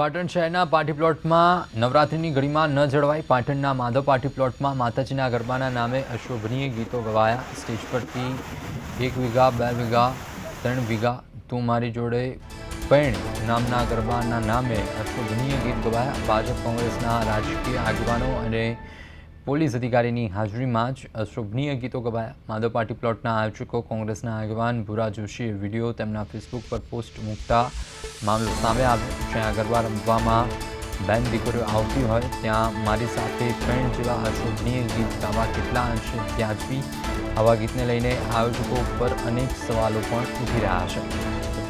પાટણ શહેરના પાર્ટી પ્લોટમાં નવરાત્રિની ઘડીમાં ન જળવાઈ પાટણના માધવ પાર્ટી પ્લોટમાં માતાજીના ગરબાના નામે અશોભનીય ગીતો ગવાયા. સ્ટેજ પરથી એક વીઘા, બે વીઘા, ત્રણ વીઘા તું મારી જોડે પૈણ નામના ગરબાના નામે અશોભનીય ગીત ગવાયા. ભાજપ કોંગ્રેસના રાજકીય આગેવાનો અને પોલીસ અધિકારીની હાજરીમાં જ અશોભનીય ગીતો ગવાયા. માધવ પાર્ટી પ્લોટના આયોજકો, કોંગ્રેસના આગેવાન ભૂરા જોશીએ વીડિયો તેમના ફેસબુક પર પોસ્ટ મૂકતા મામલો સામે આવ્યો જ્યાં ગરબા રમવામાં બેન દીકરીઓ આવતી હોય, ત્યાં મારી સાથે ફ્રેન્ડ જેવા અશોભનીય ગીત ગાવા કેટલા અંશે વ્યાજબી આવા ગીતને લઈને આયોજકો ઉપર અનેક સવાલો પણ ઉઠી રહ્યા છે.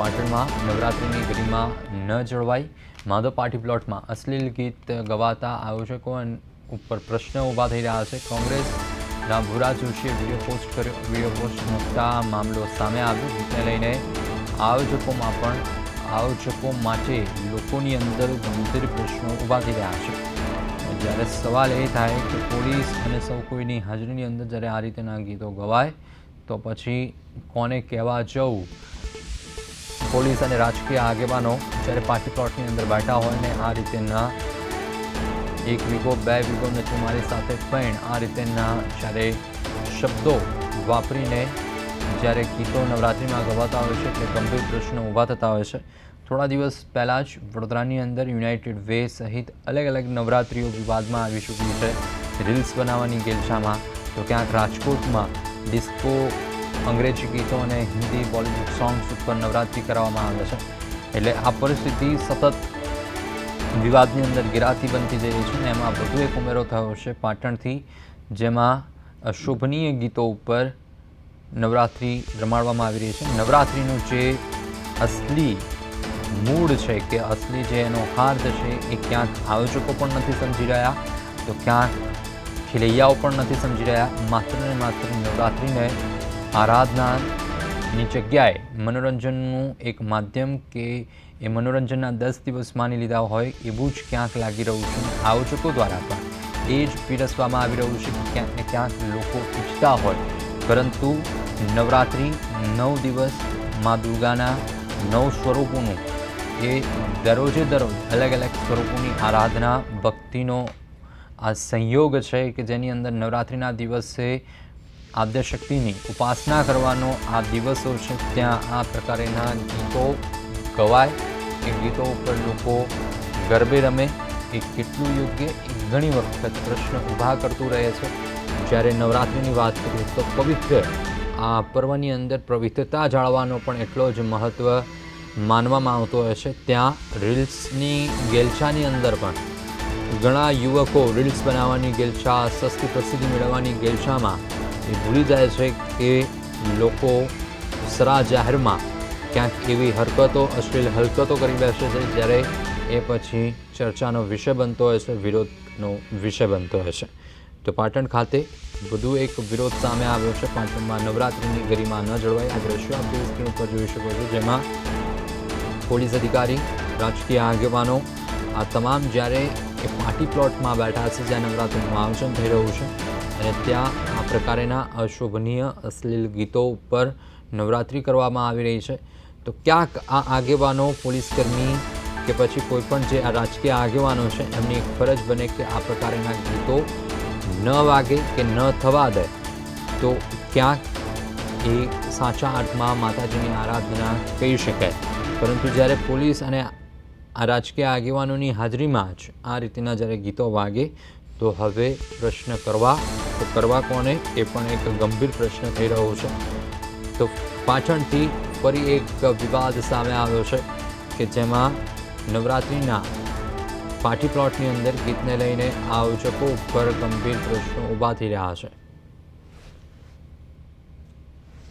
પાટણમાં નવરાત્રિની ગરિમા ન જળવાઈ માધવ પાર્ટી પ્લોટમાં અશ્લીલ ગીત ગવાતા આયોજકો ઉપર પ્રશ્ન ઊભા થઈ રહ્યા છે. કોંગ્રેસના ભૂરા જોશીએ વીડિયો પોસ્ટ કર્યો વીડિયો પોસ્ટ મૂકતા મામલો સામે આવ્યો. જેને લઈને આયોજકોમાં પણ આયોજકો માટે લોકોની અંદર ગંભીર પ્રશ્નો ઊભા થઈ રહ્યા છે. જ્યારે સવાલ એ થાય કે પોલીસ અને સૌ કોઈની હાજરીની અંદર જ્યારે આ રીતેના ગીતો ગવાય, તો પછી કોને કહેવા જવું? પોલીસ અને રાજકીય આગેવાનો જ્યારે પાર્ટી પ્લોટની અંદર બેઠા હોય ને આ રીતેના એક વીગો, બે વીગો નથી મારી સાથે પણ આ રીતેના જ્યારે શબ્દો વાપરીને જ્યારે ગીતો નવરાત્રિમાં ગવાતા હોય છે એટલે ગંભીર પ્રશ્નો ઊભા થતા હોય છે. થોડા દિવસ પહેલાં જ વડોદરાની અંદર યુનાઇટેડ વે સહિત અલગ અલગ નવરાત્રિઓ વિવાદમાં આવી ચૂકી છે. રીલ્સ બનાવવાની ગેલછામાં તો ક્યાંક રાજકોટમાં ડિસ્કો, અંગ્રેજી ગીતો અને હિન્દી બોલિવૂડ સોંગ્સ ઉપર નવરાત્રિ કરવામાં આવે છે. એટલે આ પરિસ્થિતિ સતત વિવાદની અંદર ગિરાતી બનતી જઈ છે અને એમાં વધુ એક ઉમેરો થયો છે પાટણથી, જેમાં શોભનીય ગીતો ઉપર નવરાત્રિ રમાડવામાં આવી રહી છે. નવરાત્રિનું જે અસલી મૂળ છે કે અસલી જે એનો હાર્દ છે એ ક્યાંક આયોજકો પણ નથી સમજી રહ્યા, તો ક્યાંક ખેલૈયાઓ પણ નથી સમજી રહ્યા. માત્ર ને માત્ર નવરાત્રિને આરાધનાની જગ્યાએ મનોરંજનનું એક માધ્યમ કે એ મનોરંજનના દસ દિવસ માની લીધા હોય એવું જ ક્યાંક લાગી રહ્યું છે. આયોજકો દ્વારા પણ એ જ પીરસવામાં આવી રહ્યું છે કે ક્યાંક ને ક્યાંક લોકો ઈચ્છતા હોય પરંતુ નવરાત્રિ નવ દિવસ મા દુર્ગાના નવ સ્વરૂપોનું એ દરરોજે દરરોજ અલગ અલગ સ્વરૂપોની આરાધના ભક્તિનો આ સંયોગ છે કે જેની અંદર નવરાત્રિના દિવસે આદ્યશક્તિની ઉપાસના કરવાનો આ દિવસો છે, ત્યાં આ પ્રકારેના ગીતો ગવાય. એ ગીતો ઉપર લોકો ગરબે રમે. એ કેટલું યોગ્ય એ ઘણી વખત પ્રશ્ન ઊભા કરતું રહે છે. જ્યારે નવરાત્રિની વાત કરીએ તો પવિત્ર, આ પર્વની અંદર પવિત્રતા જાળવાનો પણ એટલો જ મહત્ત્વ માનવામાં આવતો હોય છે. ત્યાં રીલ્સની ગેલછાની અંદર પણ ઘણા યુવકો રીલ્સ બનાવવાની ગેલછા, સસ્તી પ્રસિદ્ધિ મેળવવાની ગેલછામાં એ ભૂલી જાય છે કે લોકો સરા જાહેરમાં ક્યાંક એવી હરકતો, અશ્લીલ હરકતો કરી બેસે છે જ્યારે એ પછી ચર્ચાનો વિષય બનતો હોય છે, વિરોધનો વિષય બનતો હોય છે. તો પાટણ ખાતે વધુ એક વિરોધ સામે આવ્યો છે. પાટણમાં નવરાત્રિની ગરિમા ન જળવાય. આ દ્રશ્યો આપ સ્ક્રીન ઉપર જોઈ શકો છો, જેમાં પોલીસ અધિકારી, રાજકીય આગેવાનો, આ તમામ જ્યારે એ પાર્ટી પ્લોટમાં બેઠા છે, જ્યાં નવરાત્રિનું આયોજન થઈ રહ્યું છે, અને ત્યાં આ પ્રકારેના અશોભનીય અશ્લીલ ગીતો ઉપર નવરાત્રિ કરવામાં આવી રહી છે. તો ક્યાંક આ આગેવાનો, પોલીસકર્મી કે પછી કોઈ પણ જે આ રાજકીય આગેવાનો છે, એમની એક ફરજ બને કે આ પ્રકારના ગીતો ન વાગે કે ન થવા દે, તો ક્યાંક એ સાચા અર્થમાં માતાજીની આરાધના કહી શકાય પરંતુ જ્યારે પોલીસ અને આ રાજકીય આગેવાનોની હાજરીમાં જ આ રીતના જ્યારે ગીતો વાગે, તો હવે પ્રશ્ન કરવા, તો કરવા કોને? એ પણ એક ગંભીર પ્રશ્ન થઈ રહ્યો છે. તો પાછળથી ફરી એક વિવાદ સામે આવ્યો છે કે જેમાં નવરાત્રિના પાર્ટી પ્લોટની અંદર ગીતને લઈને આયોજકો ઉપર ગંભીર પ્રશ્નો ઊભા થઈ રહ્યા છે.